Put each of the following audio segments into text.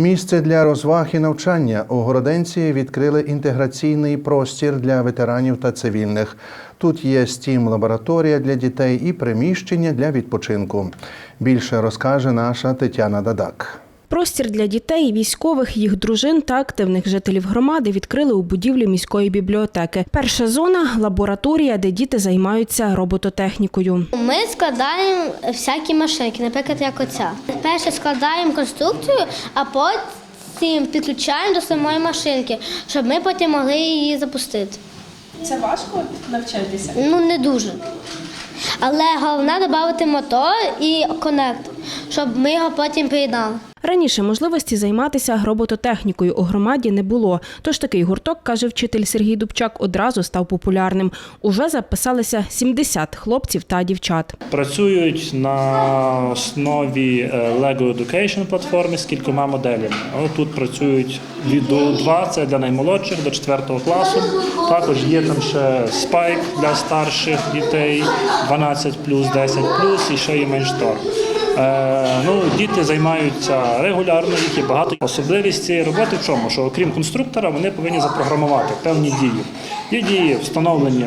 Місце для розваг і навчання у Городенці відкрили інтеграційний простір для ветеранів та цивільних. Тут є стім лабораторія для дітей і приміщення для відпочинку. Більше розкаже наша Тетяна Дадак. Простір для дітей, військових, їх дружин та активних жителів громади відкрили у будівлі міської бібліотеки. Перша зона лабораторія, де діти займаються робототехнікою. Ми складаємо всякі машинки, наприклад, як оця. Перше складаємо конструкцію, а потім підключаємо до самої машинки, щоб ми потім могли її запустити. Це важко навчатися. Ну, не дуже. Але головне додати мотор і конект, щоб ми його потім приєднали. Раніше можливості займатися робототехнікою у громаді не було. Тож такий гурток, каже вчитель Сергій Дубчак, одразу став популярним. Уже записалися 70 хлопців та дівчат. Працюють на основі е, Lego Education платформи з кількома моделями. Тут працюють від до 2, це для наймолодших до 4 класу. Також є там ще Spike для старших дітей, 12 10 і ще є менш тор. Е, ну, діти займаються регулярно, їх є багато. Особливість цієї роботи в чому? Що окрім конструктора, вони повинні запрограмувати певні дії. Є дії встановлені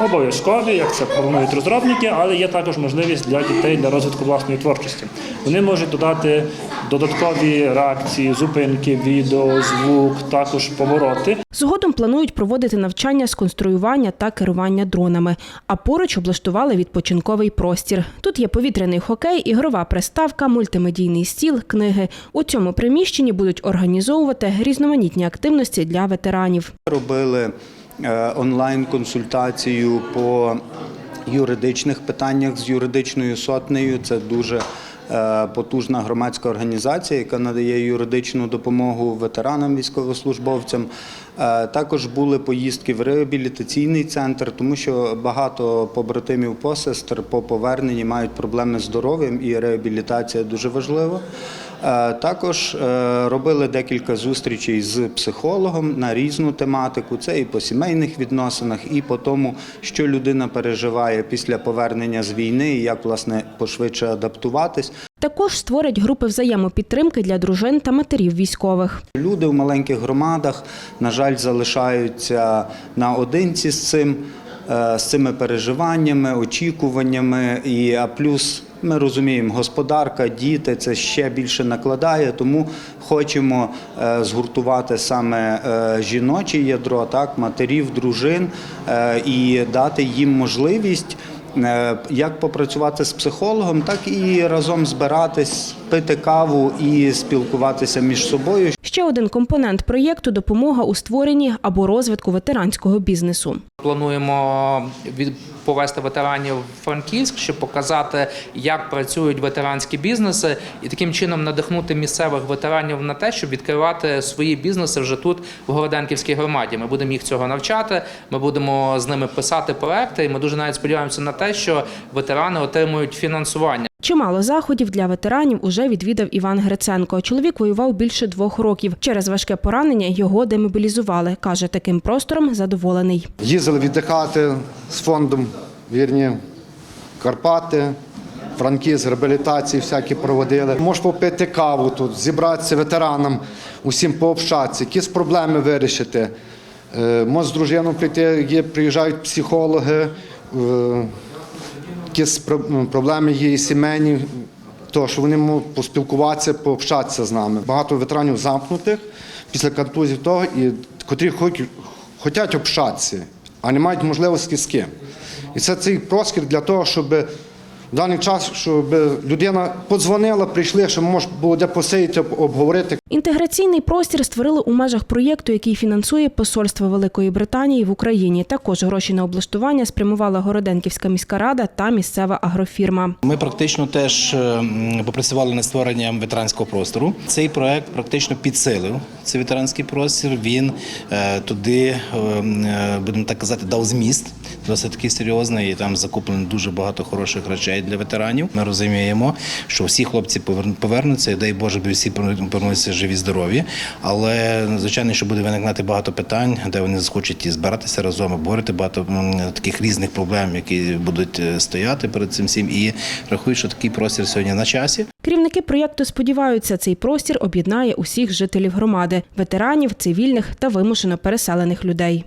обов'язкові, як це планують розробники, але є також можливість для дітей для розвитку власної творчості. Вони можуть додати додаткові реакції, зупинки, відео, звук, також повороти. Згодом планують проводити навчання з конструювання та керування дронами. А поруч облаштували відпочинковий простір. Тут є повітряний хокей, ігрова приставка, мультимедійний стіл, книги. У цьому приміщенні будуть організовувати різноманітні активності для ветеранів. Робили онлайн-консультацію по юридичних питаннях з юридичною сотнею. Це дуже е, потужна громадська організація, яка надає юридичну допомогу ветеранам, військовослужбовцям. Е, Також були поїздки в реабілітаційний центр, тому що багато побратимів посестер по поверненні мають проблеми з здоров'ям і реабілітація дуже важлива. Е, Також е, робили декілька зустрічей з психологом на різну тематику. Це і по сімейних відносинах, і по тому, що людина переживає після повернення з війни, і як власне пошвидше адаптуватись. Також створять групи взаємопідтримки для дружин та матерів військових. Люди в маленьких громадах, на жаль, залишаються наодинці з цим, е, з цими переживаннями, очікуваннями. І а плюс ми розуміємо, господарка, діти це ще більше накладає, тому хочемо е, згуртувати саме е, жіноче ядро, так, матерів, дружин е, і дати їм можливість. Як попрацювати з психологом, так і разом збиратись, пити каву і спілкуватися між собою, Ще один компонент проєкту допомога у створенні або розвитку ветеранського бізнесу. Плануємо від повести ветеранів в Франківськ, щоб показати, як працюють ветеранські бізнеси, і таким чином надихнути місцевих ветеранів на те, щоб відкривати свої бізнеси вже тут, в Городенківській громаді. Ми будемо їх цього навчати. Ми будемо з ними писати проекти. І ми дуже навіть сподіваємося на те, що ветерани отримують фінансування. Чимало заходів для ветеранів уже відвідав Іван Гриценко. Чоловік воював більше двох років. Через важке поранення його демобілізували. Каже, таким простором задоволений. Їздили віддихати з фондом вірні Карпати, Франківськ, реабілітації всякі проводили. Можеш попити каву тут, зібратися ветеранам, усім пообщатися, якісь проблеми вирішити. Може з дружиною прийти, є, приїжджають психологи, е, якісь ну, проблеми є і сімейні, то що вони можуть поспілкуватися, пообщатися з нами. Багато ветеранів замкнутих після контузів того, і котрі хочуть, общатися, а не мають можливості з ким. І це цей простір для того, щоб в даний час, щоб людина подзвонила, прийшли, щоб можна було де посидіти, обговорити. Інтеграційний простір створили у межах проєкту, який фінансує Посольство Великої Британії в Україні. Також гроші на облаштування спрямувала Городенківська міська рада та місцева агрофірма. Ми практично теж е, попрацювали над створенням ветеранського простору. Цей проект практично підсилив цей ветеранський простір. Він е, туди, е, м, е, будемо так казати, дав зміст досить такий серйозний. І там закуплено дуже багато хороших речей. Дітей для ветеранів. Ми розуміємо, що всі хлопці повер- повернуться, і дай Боже, би всі повернуться живі, здорові. Але звичайно, що буде виникнати багато питань, де вони захочуть і збиратися разом, обговорити багато таких різних проблем, які будуть е, стояти перед цим всім. І рахую, що такий простір сьогодні на часі. Керівники проєкту сподіваються, цей простір об'єднає усіх жителів громади ветеранів, цивільних та вимушено переселених людей.